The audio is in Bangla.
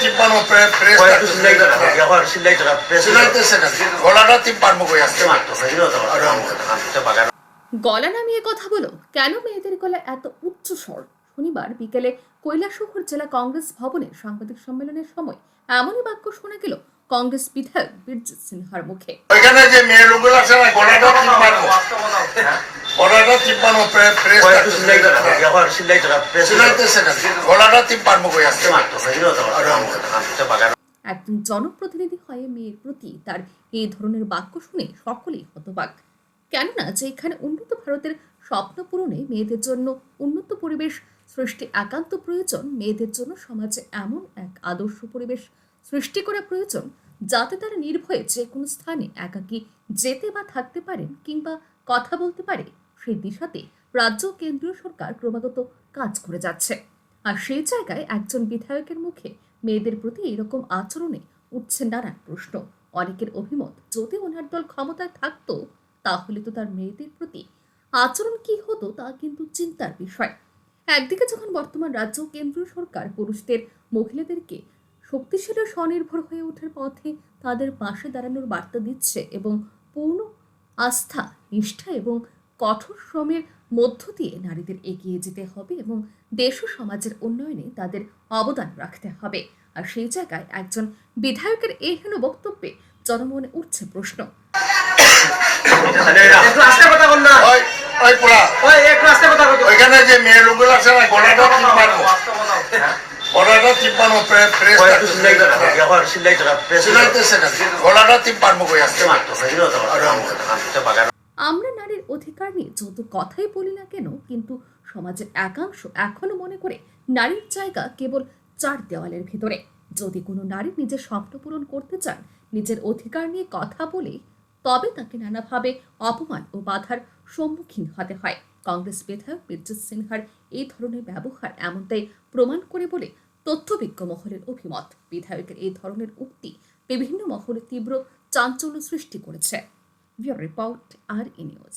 তিপ্পান্ন সিলাইতেছে না তিপ্পান্ন কই তো বাগান গলা নামিয়ে কথা বলো। কেন মেয়েদের গলা এত উচ্চ স্বর? শনিবার বিকেলে কৈলাসহর জেলা কংগ্রেস ভবনে সাংবাদিক সম্মেলনের সময় এমনই বাক্য শোনা গেল কংগ্রেস বিধায়ক বীরজিৎ সিনহার মুখে। ওইখানে যে মেয়ে লোকগুলো আছে না গলাটা তিপ্পান্ন তিপ্পান্ন করা বাগান। একজন জনপ্রতিনিধি হয়ে মেয়ের প্রতি তার এই ধরনের বাক্য শুনে সকলেই হতবাক। কেননা যে এখানে উন্নত ভারতের স্বপ্ন পূরণে মেয়েদের জন্য উন্নত পরিবেশ সৃষ্টি একান্ত প্রয়োজন মেয়েদের জন্য সমাজে এমন এক আদর্শ পরিবেশ। সৃষ্টি করা প্রয়োজন যাতে তারা নির্ভয়ে যে কোনো স্থানে একাকী যেতে বা থাকতে পারেন কিংবা কথা বলতে পারে, সেই দিশাতে রাজ্য কেন্দ্রীয় সরকার ক্রমাগত কাজ করে যাচ্ছে। আর সেই জায়গায় একজন বিধায়কের মুখে মেয়েদের প্রতি এরকম আচরণে উঠছে নানান প্রশ্ন। অনেকের অভিমত, যদি ওনার দল ক্ষমতায় থাকতো, তাহলে তো তার মেয়েদের প্রতি আচরণ কি হতো তা কিন্তু চিন্তার বিষয়। একদিকে যখন বর্তমান রাজ্য কেন্দ্রীয় সরকার পুরুষদের, মহিলাদেরকে শক্তিশালী ও স্বনির্ভর হয়ে ওঠার পথে তাদের পাশে দাঁড়ানোর বার্তা দিচ্ছে এবং পূর্ণ আস্থা নিষ্ঠা এবং কঠোর শ্রমের মধ্য দিয়ে নারীদের এগিয়ে যেতে হবে এবং দেশ ও সমাজের উন্নয়নে তাদের অবদান রাখতে হবে। আর সেই জায়গায় একজন বিধায়কের এই হেন বক্তব্যে জনমনে উঠছে প্রশ্ন। একটু আস্তে কথা বল না। ওই ওই ওই একটু আস্তে কথা বল। ওইখানে যে মেয়ে লোকগুলো আছে না গলাটা তিপ্পান্ন আসছে তো বাগান আমরা নারীর অধিকার নিয়ে যত কথাই বলি না কেন কিন্তু সমাজের একাংশ এখনও মনে করে নারীর জায়গা কেবল চার দেওয়ালের ভিতরে। যদি কোনো নারী নিজের স্বপ্ন পূরণ করতে চান নিজের অধিকার নিয়ে কথা বলে তবে তাকে নানাভাবে অপমান ও বাধার সম্মুখীন হতে হয়। কংগ্রেস বিধায়ক বীরজিৎ সিনহার এই ধরনের ব্যবহার এমনটাই প্রমাণ করে বলে তথ্যবিজ্ঞ মহলের অভিমত বিধায়কের এই ধরনের উক্তি বিভিন্ন মহলে তীব্র চাঞ্চল্য সৃষ্টি করেছে রিপোর্ট আর ইনিউজ.